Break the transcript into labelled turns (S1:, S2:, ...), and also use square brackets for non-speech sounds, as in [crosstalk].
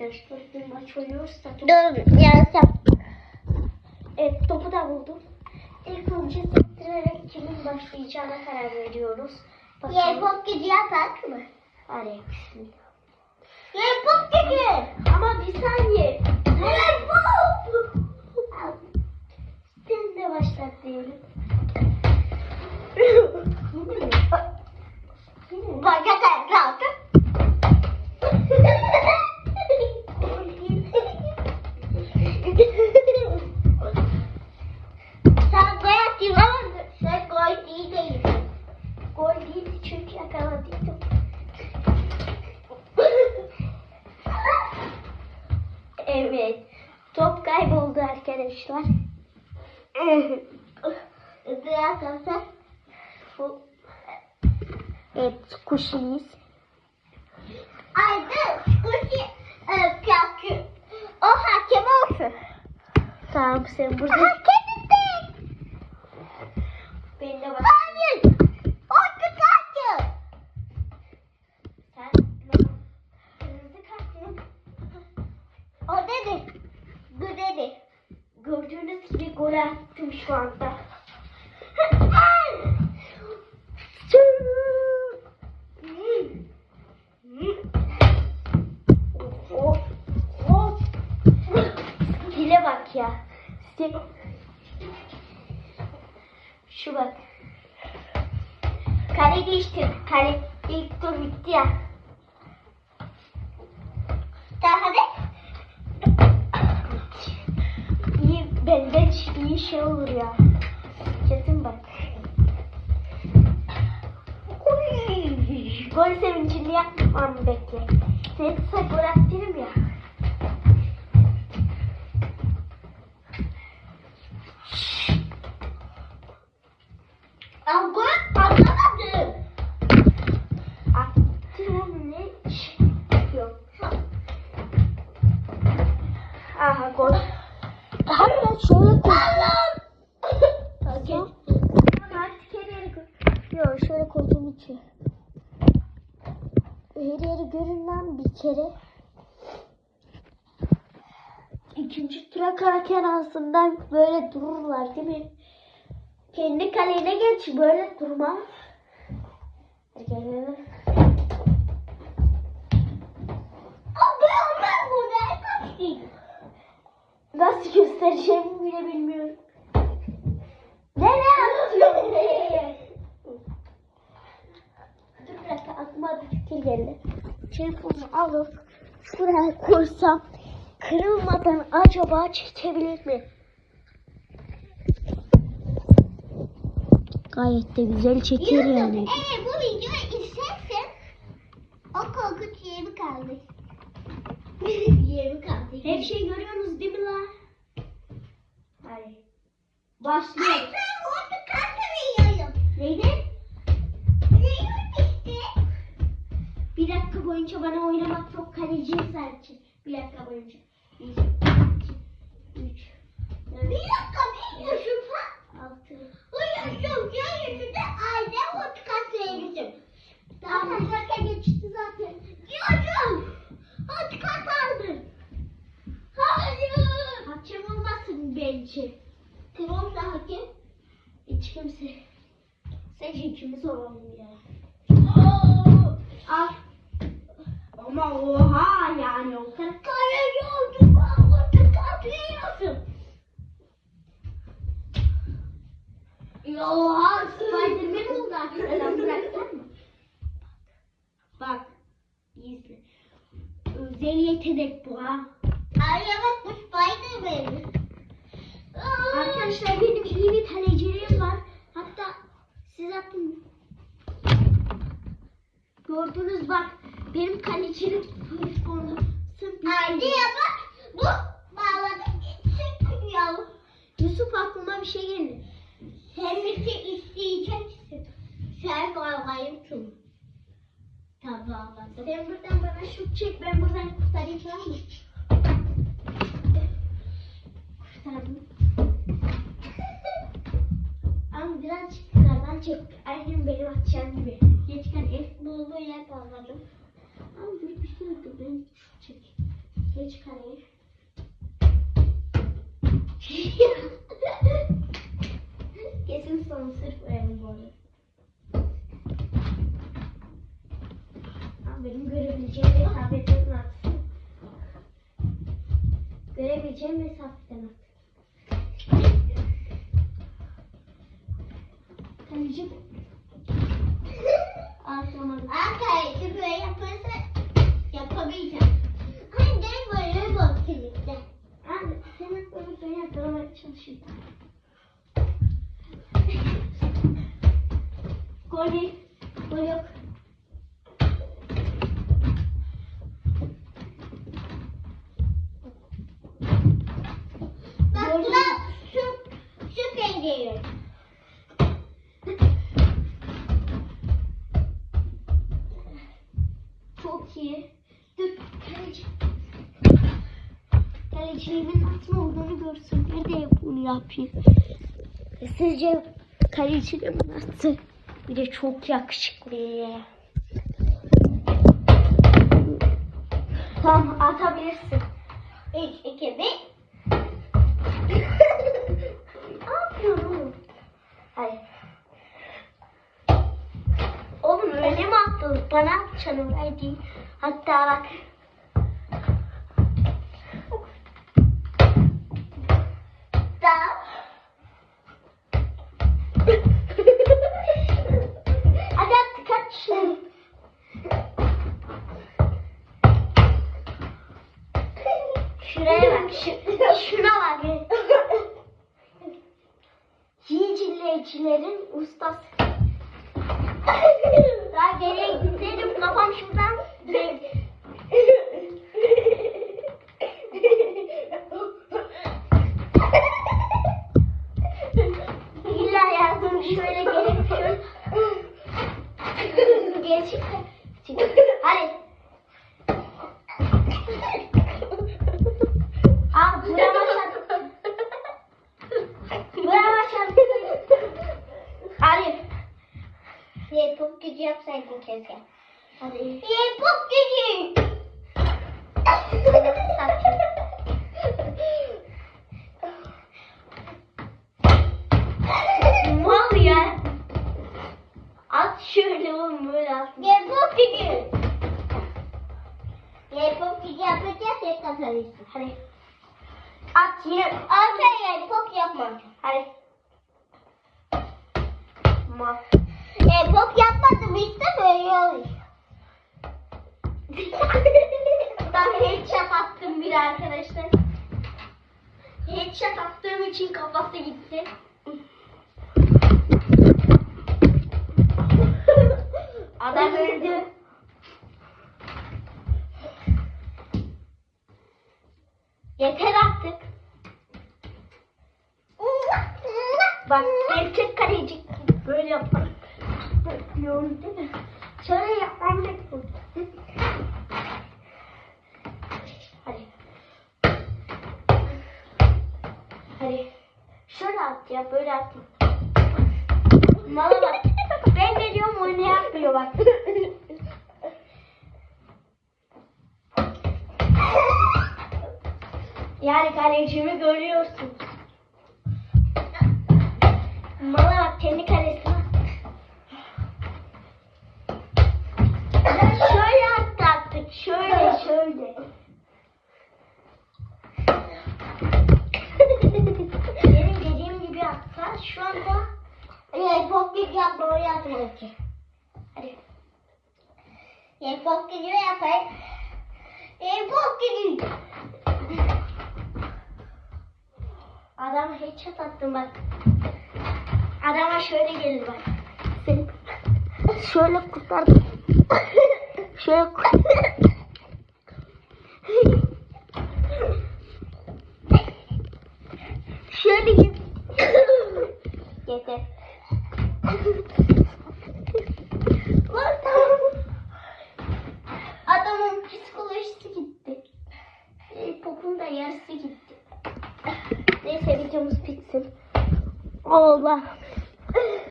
S1: arkadaşlar. Bir maç oynuyoruz da.
S2: Dur yarasam.
S1: Evet topu da buldum. İlk önce sektirerek kimin başlayacağına karar veriyoruz. Bakalım.
S2: Yerpop gücü yapak mı?
S1: Bismillah.
S2: Yerpop gücü.
S1: Ama bir saniye.
S2: Yerpop.
S1: Sen de başlat diyelim. Arkadaşlar.
S2: Kalsa.
S1: Bu- Evet kuşuyuz.
S2: Ayda kuşu kıyafet. O hakem olsun.
S1: Tamam sen burada.
S2: Hakem de.
S1: Ben de bak.
S2: Hayır. O hakem.
S1: Sen?
S2: O dedi.
S1: Gördüğünüz gibi gol attım şu anda. Of, of. Dile bak ya. Şu bak. Kale değiştir. Kale ilk tur bitti ya.
S2: Daha hadi.
S1: Benden iyi şey olur ya. Kesin bak. Uy, Gol sevincini yapmam bekle. Seni kısa bir kere. İkinci tura kalkarken aslında böyle dururlar değil mi? Kendi kalene geç böyle
S2: burada kaçtım.
S1: Nasıl göstereceğimi bile bilmiyorum. Nereye atıyorsun? Dur bir dakika aklıma bir fikir geldi. Telefonu alıp şuraya koysam kırılmadan acaba çekebilir mi? Gayet de güzel çeker yani.
S2: Eğer bu videoyu izlersen o korkunç yeri kaldı. [laughs] yeri kaldı.
S1: Her şey görüyorsunuz değil mi lan?
S2: Ay
S1: Başlıyor.
S2: ben orada kaldı veriyorum.
S1: Neydi? Boyunca bana oynamak çok kaleciyim sadece. Bir dakika boyunca. Bir, iki, üç,
S2: Bir
S1: dört,
S2: dakika ne diyorsun sen?
S1: altı.
S2: Uyuyorsun, görüyorsun da aile orada kaldı veriyorum. Tamam, zaten geçti zaten. Diyorum. Orada kaldı. Hayır.
S1: Hakem olmasın bence.
S2: Kim olsa hakem?
S1: Hiç kimse. Sadece ikimiz olalım ya. Arkadaşlar benim iyi bir kaleciliğim var. Hatta siz atın. Gördünüz bak benim kalecilik futbolu.
S2: Anneye bak bu bağladı gitsin ya.
S1: Yusuf aklıma bir şey geldi.
S2: Hem bir şey isteyeceksin. Sen bağlayayım şunu. Tamam anladım.
S1: Sen buradan bana şut çek ben buradan kurtarayım tamam mı? Kurtardım. Ama birazcık yukarıdan çek. Aynen benim atacağım gibi. Geçken el
S2: Bulduğu yer bağladım.
S1: Ama dur bir şey dur ben çek. Geç kaleye. [laughs] Kesin son sırf verelim bu arada. Benim görebileceğim mesafeden atsın. Görebileceğim mesafeden at. Kaleci Atamadım.
S2: Arkadaşlar böyle yaparsa yapamayacağım. Hani gel böyle bak birlikte.
S1: Abi senin böyle böyle yakalamaya çalışıyor. Gol değil. Gol İyi. Dur kaleci. Kalecimin nasıl olduğunu görsün. Bir de bunu yapayım. Sizce kalecinin nasıl? Bir de çok yakışıklı. Tamam atabilirsin.
S2: 3, 2, 1.
S1: Ne yapıyorsun oğlum? Hayır. Oğlum öyle mi attın? Öyle değil. Hatta bak.
S2: Daha.
S1: Hadi kaç şunu. Şuraya bak. Şu, şuna bak. Yiyicileyicilerin ustası. Daha geriye Kafam şuradan. İlla yazdım şöyle gelip şöyle. Geç. Hadi. Aa buraya başladı. Buraya başladı. Hadi.
S2: Yapıp gücü yapsaydın keşke.
S1: Hadi.
S2: Yapıp gücü.
S1: Mal ya. At şöyle oğlum böyle at.
S2: Yapıp gücü. Yapıp gücü yapacağız ya kazanırsın.
S1: Hadi. At yine.
S2: Arkaya yapıp yapma.
S1: Hadi. Mal.
S2: Yapıp yapmadım işte böyle oluyor. [laughs]
S1: ben headshot attım bir arkadaşlar. Headshot attığım için kafası gitti. [laughs] Adam öldü. Yeter artık. Bak erkek kaleci böyle yapar. Biliyorum değil mi? Şöyle yapmam lazım. At ya böyle at. Mala bak. Ben geliyorum o ne yapıyor bak. Yani kalecimi görüyorsun. Mala bak kendi kalesine.
S2: Yapma öyle yapma ki.
S1: hadi
S2: Yapıp gücü yapayım. Yapıp gücü.
S1: adama headshot attım bak. Adama şöyle gelir bak. Seni [laughs] şöyle kurtardım. [laughs] şöyle kur- [laughs] şöyle git. Yeter.